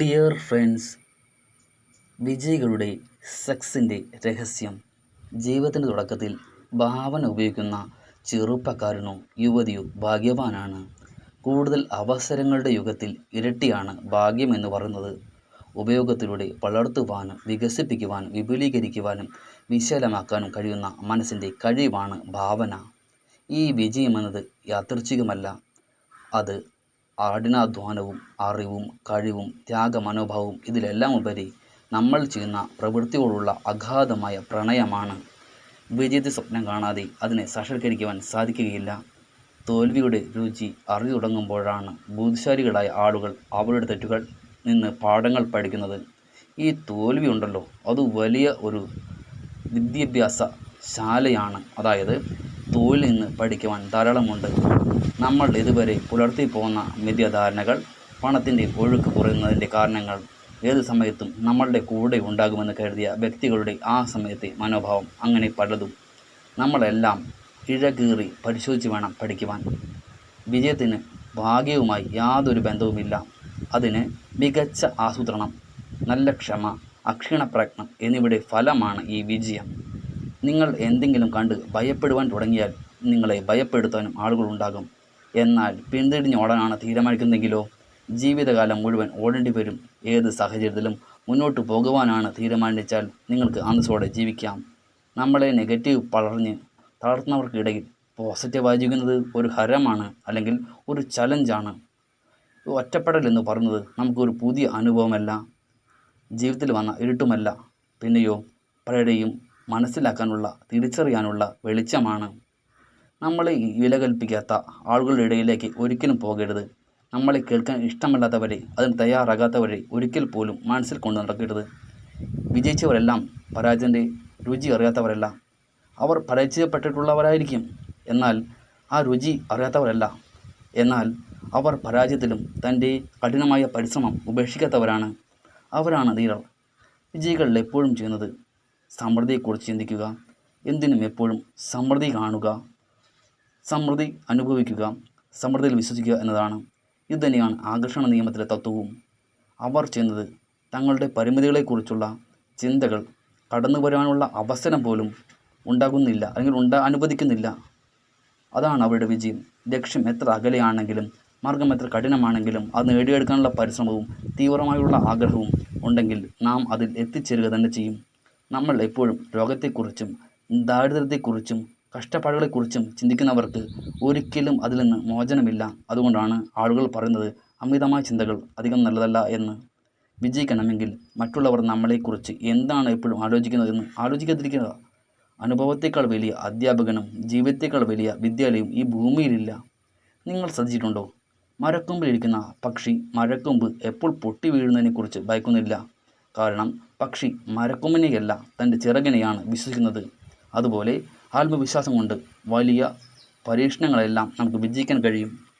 Dear friends വിജയികളുടെ സെക്സിന്റെ രഹസ്യം. ജീവിതത്തിന്റെ തുടക്കത്തിൽ ഭാവന ഉപയോഗിക്കുന്ന ചെറുപ്പക്കാരനോ യുവതിയോ ഭാഗ്യവാനാണ്. കൂടുതൽ അവസരങ്ങളുടെ യുഗത്തിൽ ഇരട്ടിയാണ് ഭാഗ്യം എന്ന് പറയുന്നത്. ഉപയോഗത്തിലൂടെ വളർത്തുവാനും വികസിപ്പിക്കുവാനും വിപുലീകരിക്കുവാനും വിശാലമാക്കാനും കഴിയുന്ന മനസ്സിന്റെ കഴിവാണ് ഭാവന. ഈ വിജയമെന്നത് യാദൃച്ഛികമല്ല. അത് കഠിനാധ്വാനവും അറിവും കഴിവും ത്യാഗമനോഭാവവും ഇതിലെല്ലാം ഉപരി നമ്മൾ ചെയ്യുന്ന പ്രവൃത്തിയോടുള്ള അഗാധമായ പ്രണയമാണ്. വിജയത്തെ സ്വപ്നം കാണാതെ അതിനെ സാക്ഷാത്കരിക്കുവാൻ സാധിക്കുകയില്ല. തോൽവിയുടെ രുചി അറിഞ്ഞു തുടങ്ങുമ്പോഴാണ് ബുദ്ധിശാലികളായ ആളുകൾ അവരുടെ തെറ്റുകൾ നിന്ന് പാഠങ്ങൾ പഠിക്കുന്നത്. ഈ തോൽവി ഉണ്ടല്ലോ അത് വലിയ ഒരു വിദ്യാഭ്യാസ ശാലയാണ് അതായത് തോൽവിൽ നിന്ന് പഠിക്കുവാൻ ധാരാളമുണ്ട്. നമ്മൾ ഇതുവരെ പുലർത്തി പോന്ന മിഥ്യാധാരണകൾ പണത്തിന്റെ ഒഴുക്ക് കുറയുന്നതിന്റെ കാരണങ്ങൾ ഏത് സമയത്തും നമ്മളുടെ കൂടെ ഉണ്ടാകുമെന്ന് കരുതിയ വ്യക്തികളുടെ ആ സമയത്തെ മനോഭാവം അങ്ങനെ പലതും. നമ്മളെല്ലാം ഇഴകീറി പരിശോധിച്ച് വേണം പഠിക്കുവാൻ. വിജയത്തിന് ഭാഗ്യവുമായി യാതൊരു ബന്ധവുമില്ല. അതിന് മികച്ച ആസൂത്രണം നല്ല ക്ഷമ അക്ഷീണപ്രയത്നം എന്നിവയുടെ ഫലമാണ് ഈ വിജയം. നിങ്ങൾ എന്തെങ്കിലും കണ്ട് ഭയപ്പെടുവാൻ തുടങ്ങിയാൽ നിങ്ങളെ ഭയപ്പെടുത്താനും ആളുകളുണ്ടാകും. എന്നാൽ പിന്തിരിഞ്ഞോടാനാണ് തീരുമാനിക്കുന്നതെങ്കിലോ? ജീവിതകാലം മുഴുവൻ ഓടേണ്ടി വരും. ഏത് സാഹചര്യത്തിലും മുന്നോട്ട് പോകുവാനാണ് തീരുമാനിച്ചാൽ നിങ്ങൾക്ക് അന്തസ്സോടെ ജീവിക്കാം. നമ്മളെ നെഗറ്റീവ് പറഞ്ഞ് തളർത്തുന്നവർക്കിടയിൽ പോസിറ്റീവ് ആചരിക്കുന്നത് ഒരു ഹരമാണ് അല്ലെങ്കിൽ ഒരു ചലഞ്ചാണ്. ഒറ്റപ്പെടൽ എന്ന് പറയുന്നത് നമുക്കൊരു പുതിയ അനുഭവമല്ല. ജീവിതത്തിൽ വന്ന ഇരുട്ടുമല്ല. പിന്നെയോ പലരുടെയും മനസ്സിലാക്കാനുള്ള തിരിച്ചറിയാനുള്ള വെളിച്ചമാണ്. നമ്മളെ വിലകൽപ്പിക്കാത്ത ആളുകളുടെ ഇടയിലേക്ക് ഒരിക്കലും പോകരുത്. നമ്മളെ കേൾക്കാൻ ഇഷ്ടമല്ലാത്തവരെ അതിന് തയ്യാറാകാത്തവരെ ഒരിക്കൽ പോലും മനസ്സിൽ കൊണ്ട് നടക്കരുത്. വിജയിച്ചവരെല്ലാം പരാജയന്റെ രുചി അറിയാത്തവരല്ല. അവർ പരാജയപ്പെട്ടിട്ടുള്ളവരായിരിക്കും. എന്നാൽ ആ രുചി അറിയാത്തവരല്ല. എന്നാൽ അവർ പരാജയത്തിലും തന്റെ കഠിനമായ പരിശ്രമം ഉപേക്ഷിക്കാത്തവരാണ്. അവരാണ് ധീരർ. വിജയികൾ എപ്പോഴും ചെയ്യുന്നത് സമൃദ്ധിയെക്കുറിച്ച് ചിന്തിക്കുക. എന്തിനും എപ്പോഴും സമൃദ്ധി കാണുക. സമൃദ്ധി അനുഭവിക്കുക. സമൃദ്ധിയിൽ വിശ്വസിക്കുക എന്നതാണ്. ഇതുതന്നെയാണ് ആകർഷണ നിയമത്തിലെ തത്വവും. അവർ ചെയ്യുന്നത് തങ്ങളുടെ പരിമിതികളെക്കുറിച്ചുള്ള ചിന്തകൾ കടന്നു വരാനുള്ള അവസരം പോലും ഉണ്ടാകുന്നില്ല അല്ലെങ്കിൽ ഉണ്ടാ അനുവദിക്കുന്നില്ല. അതാണ് അവരുടെ വിജയം. ലക്ഷ്യം എത്ര അകലെയാണെങ്കിലും മാർഗം എത്ര കഠിനമാണെങ്കിലും അത് നേടിയെടുക്കാനുള്ള പരിശ്രമവും തീവ്രമായുള്ള ആഗ്രഹവും ഉണ്ടെങ്കിൽ നാം അതിൽ എത്തിച്ചേരുക തന്നെ ചെയ്യും. നമ്മൾ എപ്പോഴും രോഗത്തെക്കുറിച്ചും ദാരിദ്ര്യത്തെക്കുറിച്ചും കഷ്ടപ്പാടുകളെക്കുറിച്ചും ചിന്തിക്കുന്നവർക്ക് ഒരിക്കലും അതിൽ നിന്ന് മോചനമില്ല. അതുകൊണ്ടാണ് ആളുകൾ പറയുന്നത് അമിതമായ ചിന്തകൾ അധികം നല്ലതല്ല എന്ന്. വിജയിക്കണമെങ്കിൽ മറ്റുള്ളവർ നമ്മളെക്കുറിച്ച് എന്താണ് എപ്പോഴും ആലോചിക്കുന്നതെന്ന് ആലോചിക്കാതിരിക്കുക. അനുഭവത്തേക്കാൾ വലിയ അധ്യാപകനും ജീവിതത്തേക്കാൾ വലിയ വിദ്യാലയവും ഈ ഭൂമിയിലില്ല. നിങ്ങൾ ശ്രദ്ധിച്ചിട്ടുണ്ടോ? മരക്കൊമ്പിലിരിക്കുന്ന പക്ഷി മരക്കൊമ്പ് എപ്പോൾ പൊട്ടി വീഴുന്നതിനെക്കുറിച്ച് ഭയക്കുന്നില്ല. കാരണം പക്ഷി മരക്കൊമ്പിനെയല്ല തന്റെ ചിറകിനെയാണ് വിശ്വസിക്കുന്നത്. അതുപോലെ ആത്മവിശ്വാസം കൊണ്ട് വലിയ പരീക്ഷണങ്ങളെല്ലാം നമുക്ക് വിജയിക്കാൻ കഴിയും.